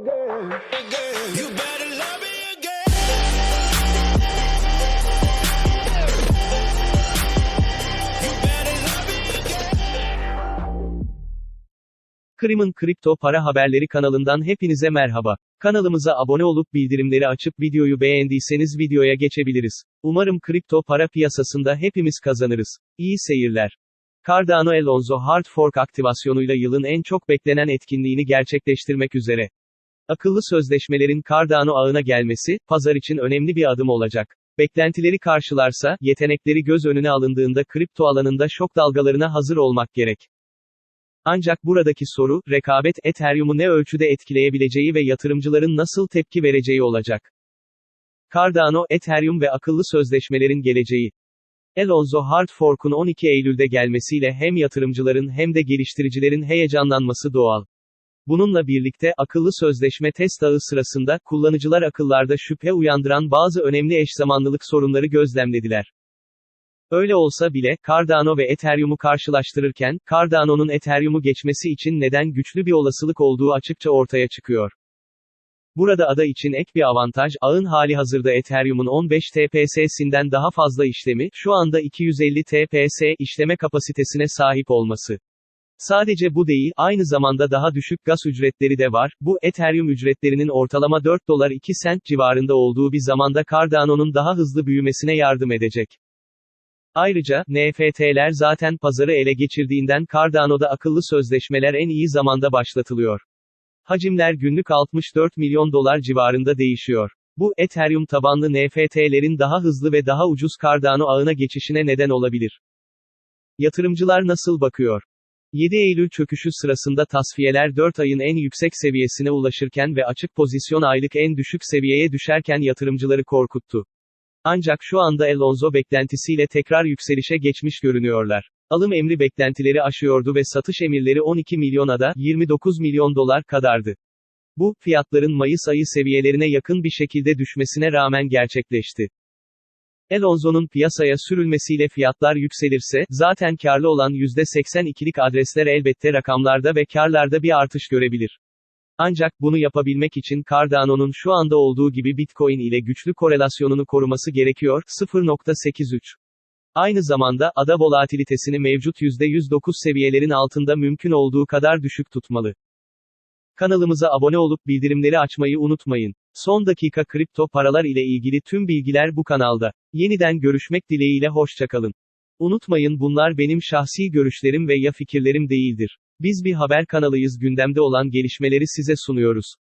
again. Krim'in kripto para haberleri kanalından hepinize merhaba. Kanalımıza abone olup bildirimleri açıp videoyu beğendiyseniz videoya geçebiliriz. Umarım kripto para piyasasında hepimiz kazanırız. İyi seyirler. Cardano Alonso Hard Fork aktivasyonuyla yılın en çok beklenen etkinliğini gerçekleştirmek üzere. Akıllı sözleşmelerin Cardano ağına gelmesi, pazar için önemli bir adım olacak. Beklentileri karşılarsa, yetenekleri göz önüne alındığında kripto alanında şok dalgalarına hazır olmak gerek. Ancak buradaki soru, rekabet Ethereum'u ne ölçüde etkileyebileceği ve yatırımcıların nasıl tepki vereceği olacak. Cardano, Ethereum ve akıllı sözleşmelerin geleceği. Alonso Hard Fork'un 12 Eylül'de gelmesiyle hem yatırımcıların hem de geliştiricilerin heyecanlanması doğal. Bununla birlikte, akıllı sözleşme test ağı sırasında, kullanıcılar akıllarda şüphe uyandıran bazı önemli eşzamanlılık sorunları gözlemlediler. Öyle olsa bile, Cardano ve Ethereum'u karşılaştırırken, Cardano'nun Ethereum'u geçmesi için neden güçlü bir olasılık olduğu açıkça ortaya çıkıyor. Burada ada için ek bir avantaj, ağın hali hazırda Ethereum'un 15 TPS'sinden daha fazla işlemi, şu anda 250 TPS işleme kapasitesine sahip olması. Sadece bu değil, aynı zamanda daha düşük gaz ücretleri de var. Bu, Ethereum ücretlerinin ortalama 4 dolar 2 sent civarında olduğu bir zamanda Cardano'nun daha hızlı büyümesine yardım edecek. Ayrıca, NFT'ler zaten pazarı ele geçirdiğinden Cardano'da akıllı sözleşmeler en iyi zamanda başlatılıyor. Hacimler günlük 64 milyon dolar civarında değişiyor. Bu, Ethereum tabanlı NFT'lerin daha hızlı ve daha ucuz Cardano ağına geçişine neden olabilir. Yatırımcılar nasıl bakıyor? 7 Eylül çöküşü sırasında tasfiyeler 4 ayın en yüksek seviyesine ulaşırken ve açık pozisyon aylık en düşük seviyeye düşerken yatırımcıları korkuttu. Ancak şu anda Alonso beklentisiyle tekrar yükselişe geçmiş görünüyorlar. Alım emri beklentileri aşıyordu ve satış emirleri 12 milyona da 29 milyon dolar kadardı. Bu, fiyatların Mayıs ayı seviyelerine yakın bir şekilde düşmesine rağmen gerçekleşti. Alonso'nun piyasaya sürülmesiyle fiyatlar yükselirse, zaten karlı olan %82'lik adresler elbette rakamlarda ve karlarda bir artış görebilir. Ancak, bunu yapabilmek için Cardano'nun şu anda olduğu gibi Bitcoin ile güçlü korelasyonunu koruması gerekiyor, 0.83. Aynı zamanda, ada volatilitesini mevcut %109 seviyelerin altında mümkün olduğu kadar düşük tutmalı. Kanalımıza abone olup bildirimleri açmayı unutmayın. Son dakika kripto paralar ile ilgili tüm bilgiler bu kanalda. Yeniden görüşmek dileğiyle hoşçakalın. Unutmayın bunlar benim şahsi görüşlerim ve ya fikirlerim değildir. Biz bir haber kanalıyız gündemde olan gelişmeleri size sunuyoruz.